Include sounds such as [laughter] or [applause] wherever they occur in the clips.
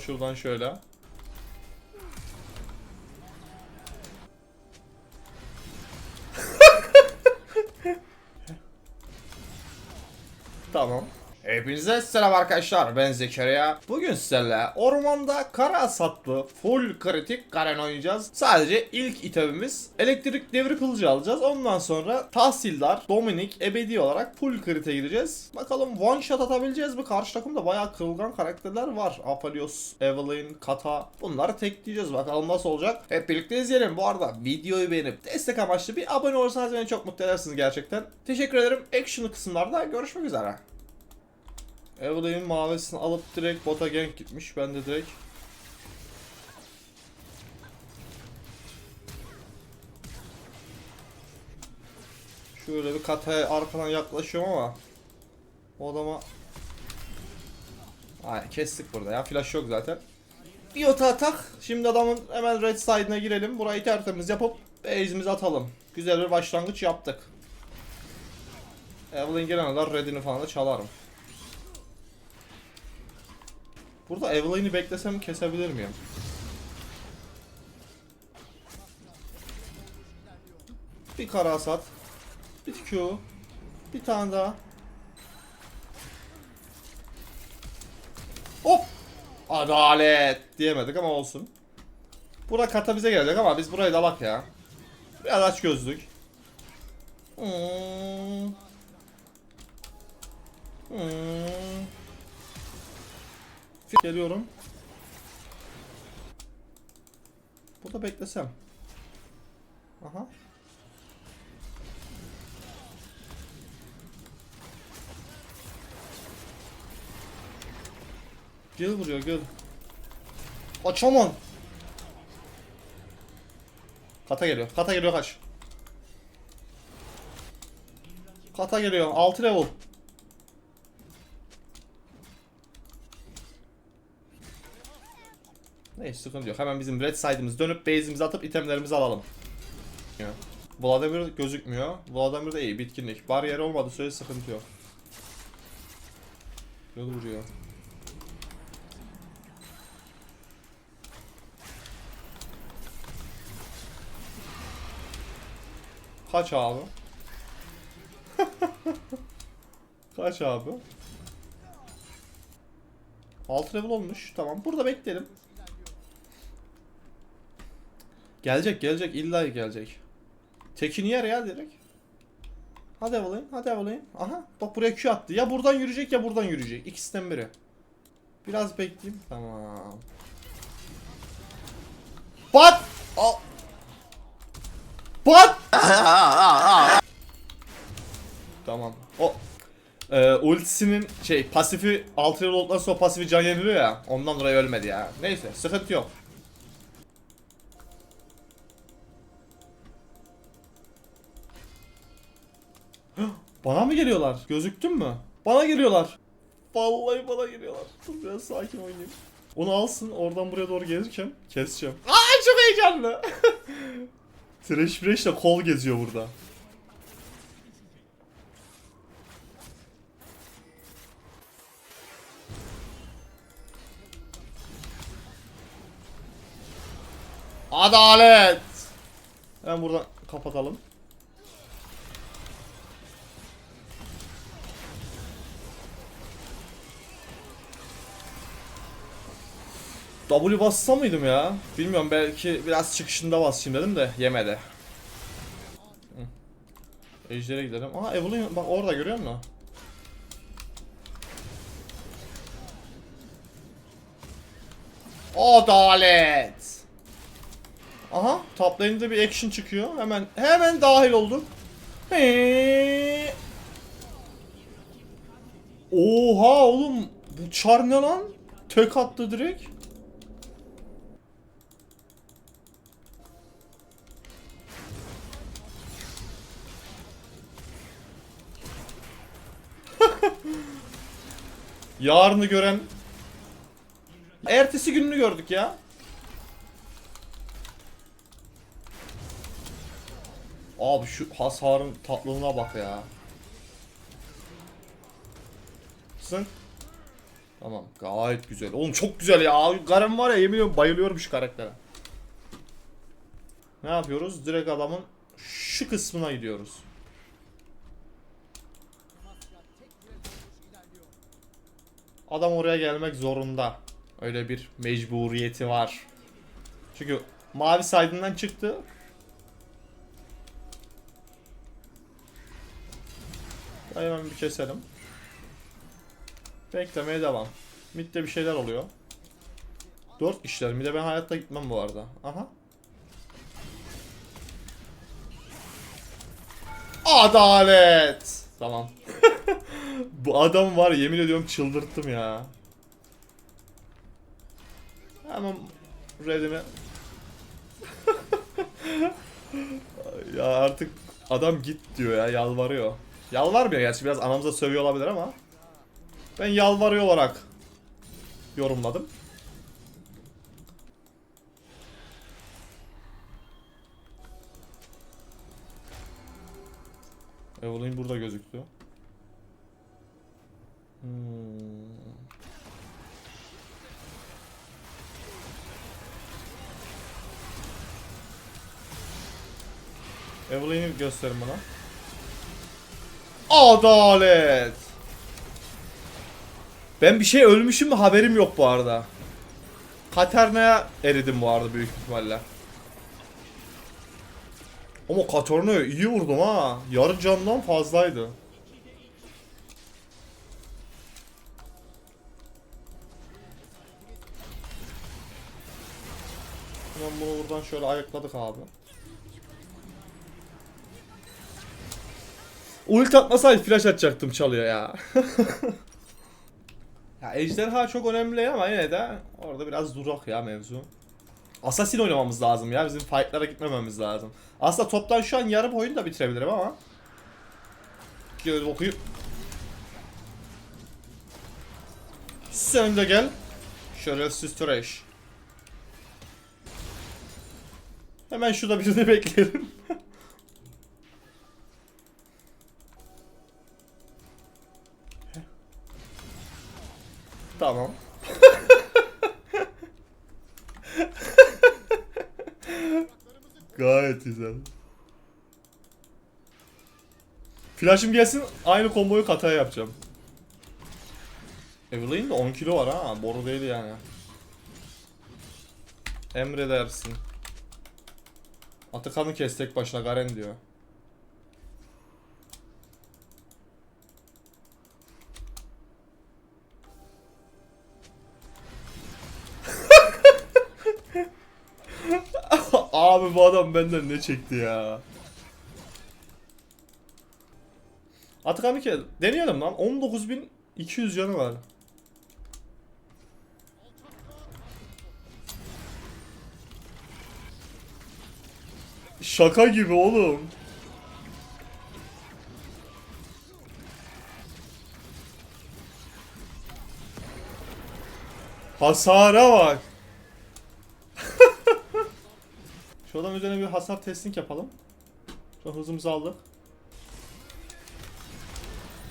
Şuradan şöyle. Hepinize selam arkadaşlar ben Zekeriya. Bugün sizlerle ormanda kara satlı full kritik Garen oynayacağız. Sadece ilk itemimiz elektrik devri kılıcı alacağız. Ondan sonra Tahsildar, Dominik, Ebedi olarak full krite gideceğiz. Bakalım one shot atabileceğiz mi? Karşı takımda bayağı kırılgan karakterler var. Aphelios, Evelyn, Kata. Bunları tekleyeceğiz. Bakalım nasıl olacak. Hep birlikte izleyelim. Bu arada videoyu beğenip destek amaçlı bir abone olursanız beni çok mutlu edersiniz gerçekten. Teşekkür ederim. Action'lı kısımlarda görüşmek üzere. Evelyn'in mavisini alıp direkt bota gank gitmiş. Ben de direkt. Şöyle bir kataya arkadan yaklaşıyorum ama o adama Aynen kestik burada ya. Flash yok zaten. Bir ota atak. Şimdi adamın hemen red side'ına girelim. Burayı tertemiz yapıp base'imizi atalım. Güzel bir başlangıç yaptık. Evelyn gelene kadar redini falan da çalarım Burada Evelyn'i beklesem kesebilir miyim? Bir kara hasat. Bir Q. Bir tane daha. Hop! Adalet diyemedik ama olsun. Bura kata bize gelecek ama biz burayı dalak ya. Biraz aç gözlük. Hmm. Hmm. Geliyorum. Burada beklesem. Aha. Gel buraya gel. Açamam. Kata geliyor. Kata geliyor kaç. Kata geliyor. 6 level. Neyse sıkıntı yok. Hemen bizim red side'ımız dönüp base'imizi atıp itemlerimizi alalım. Ya. Vladimir gözükmüyor. Vladimir de iyi bitkinlik. Bariyer olmadı söyle sıkıntı yok. Yol vuruyor. Kaç abi? [laughs] Kaç abi? 6 level olmuş. Tamam. Burada bekleyelim. Gelecek gelecek illa gelecek. Tekini yer ya direkt. Hadi Evelyn, hadi Evelyn. Aha bak buraya Q attı. Ya buradan yürüyecek ya buradan yürüyecek. İkisinden biri. Biraz bekleyeyim. Tamam. Bat! Al. Bat! tamam. O e, ultisinin şey pasifi 6 yıl olduktan sonra pasifi can yeniliyor ya. Ondan dolayı ölmedi ya. Neyse sıkıntı yok. Bana mı geliyorlar? Gözüktün mü? Bana geliyorlar. Vallahi bana geliyorlar. Dur biraz sakin oynayayım. Onu alsın oradan buraya doğru gelirken keseceğim. Aa çok heyecanlı. [laughs] Trash Fresh de kol geziyor burada. Adalet. Hemen buradan kapatalım. W bassa mıydım ya? Bilmiyorum belki biraz çıkışında basayım dedim de yemedi. Ejder'e gidelim. Aha Evelyn bak orada görüyor musun? Adalet. Aha top lane'de bir action çıkıyor. Hemen hemen dahil olduk. Hey. Oha oğlum bu çar ne lan? Tek attı direkt. Yarını gören Ertesi gününü gördük ya. Abi şu hasarın tatlılığına bak ya. Sın. Tamam gayet güzel. Oğlum çok güzel ya. Garen var ya yemin ediyorum bayılıyorum şu karaktere. Ne yapıyoruz? Direkt adamın şu kısmına gidiyoruz. Adam oraya gelmek zorunda. Öyle bir mecburiyeti var. Çünkü mavi saydından çıktı. Hemen bir keselim. Beklemeye devam. Mid'de bir şeyler oluyor. Dört kişiler. Mid'e ben hayatta gitmem bu arada. Aha. Adalet. Tamam. Bu adam var yemin ediyorum çıldırttım ya. Hemen redimi. [laughs] ya artık adam git diyor ya yalvarıyor. Yalvarmıyor gerçi biraz anamıza sövüyor olabilir ama. Ben yalvarıyor olarak yorumladım. Evelyn burada gözüktü. Evelyn'i gösterin bana. Adalet. Ben bir şey ölmüşüm mü haberim yok bu arada. Katerna'ya eridim bu arada büyük ihtimalle. Ama Katerna'ya iyi vurdum ha. Yarı candan fazlaydı. Hemen bunu buradan şöyle ayıkladık abi. Ult atmasaydı flash atacaktım çalıyor ya. [laughs] ya ejderha çok önemli ama yine de orada biraz durak ya mevzu. Assassin oynamamız lazım ya bizim fightlara gitmememiz lazım. Aslında toptan şu an yarım oyunu da bitirebilirim ama. Gel okuyup. Sen de gel. Şerefsiz trash. Hemen şurada birini [laughs] bekleyelim. Tamam. Gayet güzel. Flash'ım gelsin aynı komboyu kata yapacağım. Evelyn de 10 kilo var ha boru değil yani. Emredersin. Atakan'ı kes tek başına Garen diyor. Abi bu adam benden ne çekti ya. Atakan bir kere deneyelim lan. 19.200 canı var. Şaka gibi oğlum. Hasara bak. Şu adam üzerine bir hasar testing yapalım. Şu an hızımızı aldık.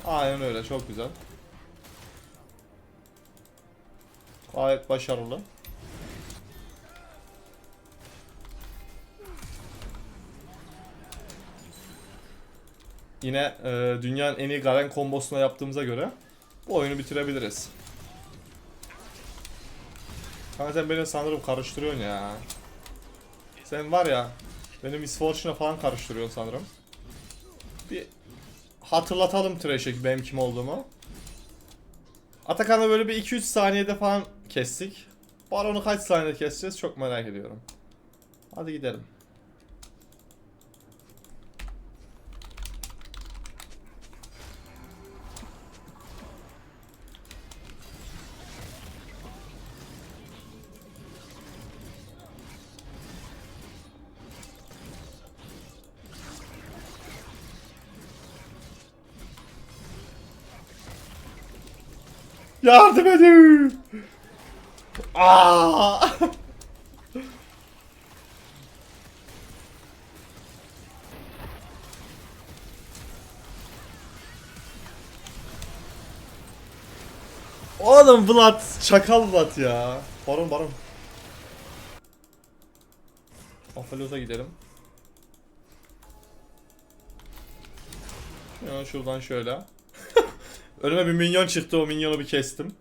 Aynen öyle çok güzel. Gayet başarılı. Yine e, dünyanın en iyi Garen kombosuna yaptığımıza göre bu oyunu bitirebiliriz. Kanka sen beni sanırım karıştırıyorsun ya. Sen var ya benim Misfortune'a falan karıştırıyorsun sanırım. Bir hatırlatalım Trash'e benim kim olduğumu. Atakan'ı böyle bir 2-3 saniyede falan kestik. Baron'u kaç saniyede keseceğiz çok merak ediyorum. Hadi gidelim. Yardım edin! Aa! Oğlum Vlad, çakal Vlad ya. Baron baron. Aphelios'a gidelim. Ya şuradan şöyle. Önüme bir minyon çıktı o minyonu bir kestim.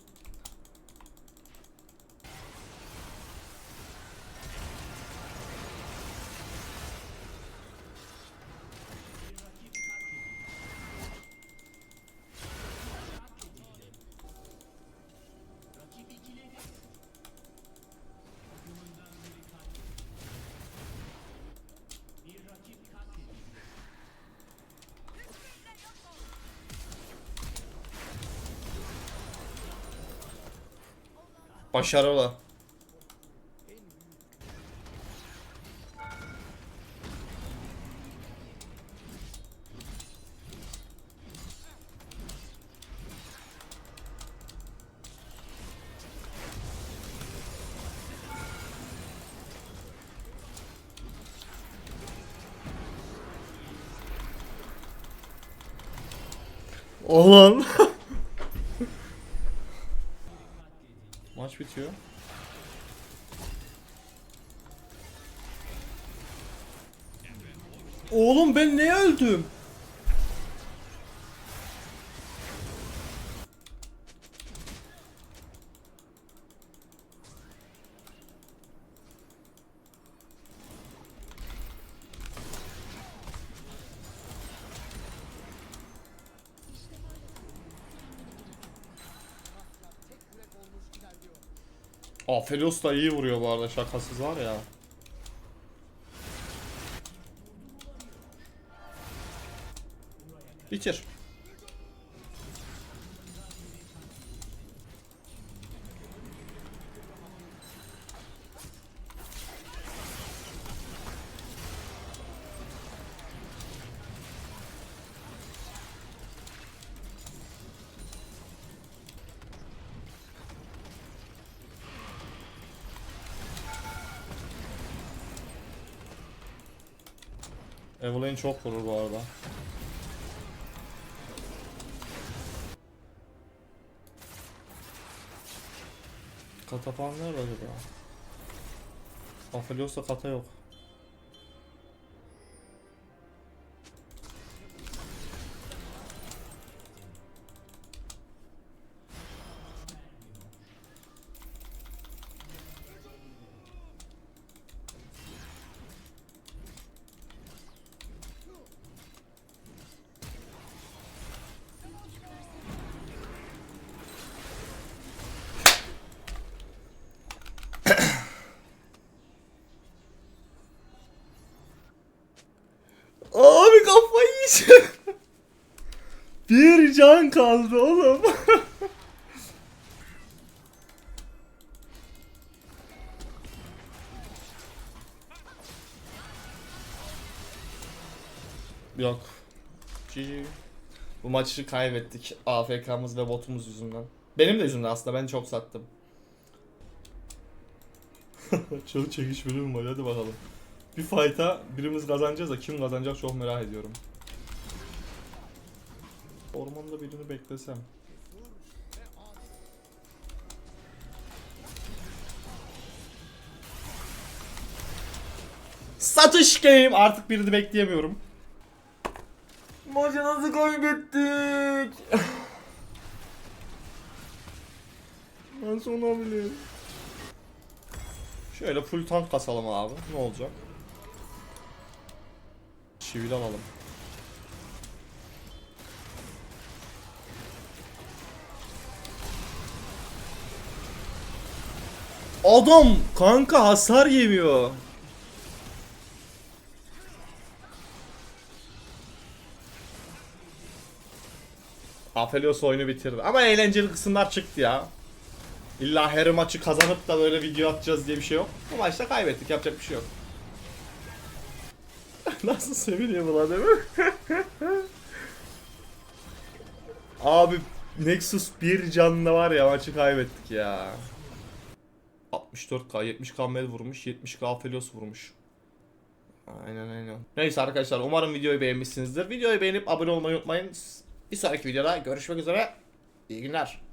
Başarılı. Maç bitiyor. Oğlum ben neye öldüm? Aphelios da iyi vuruyor bu arada şakasız var ya. Bitir. Evelyn çok vurur bu arada. Kata falan nerede acaba? Aphelios'ta kata yok. Abi kafayı yiyeceğim. [laughs] Bir can kaldı oğlum. [laughs] Yok. GG. Bu maçı kaybettik. AFK'mız ve botumuz yüzünden. Benim de yüzümden aslında ben çok sattım. [laughs] çok çekişmeli bir maç hadi bakalım. Bir fight'a birimiz kazanacağız da kim kazanacak çok merak ediyorum. Ormanda birini beklesem. Satış game artık birini bekleyemiyorum. Maçı nasıl kaybettik? Nasıl olabilir? Şöyle full tank kasalım abi. Ne olacak? Çivil alalım. Adam kanka hasar yemiyor. Aphelios oyunu bitirdi. Ama eğlenceli kısımlar çıktı ya. İlla her maçı kazanıp da böyle video atacağız diye bir şey yok. Bu maçta kaybettik yapacak bir şey yok. [laughs] Nasıl seviniyor bu lan değil mi? [laughs] Abi Nexus bir canlı var ya maçı kaybettik ya. 64k 70k med vurmuş 70k Aphelios vurmuş. Aynen aynen. Neyse arkadaşlar umarım videoyu beğenmişsinizdir. Videoyu beğenip abone olmayı unutmayın. Bir sonraki videoda görüşmek üzere. İyi günler.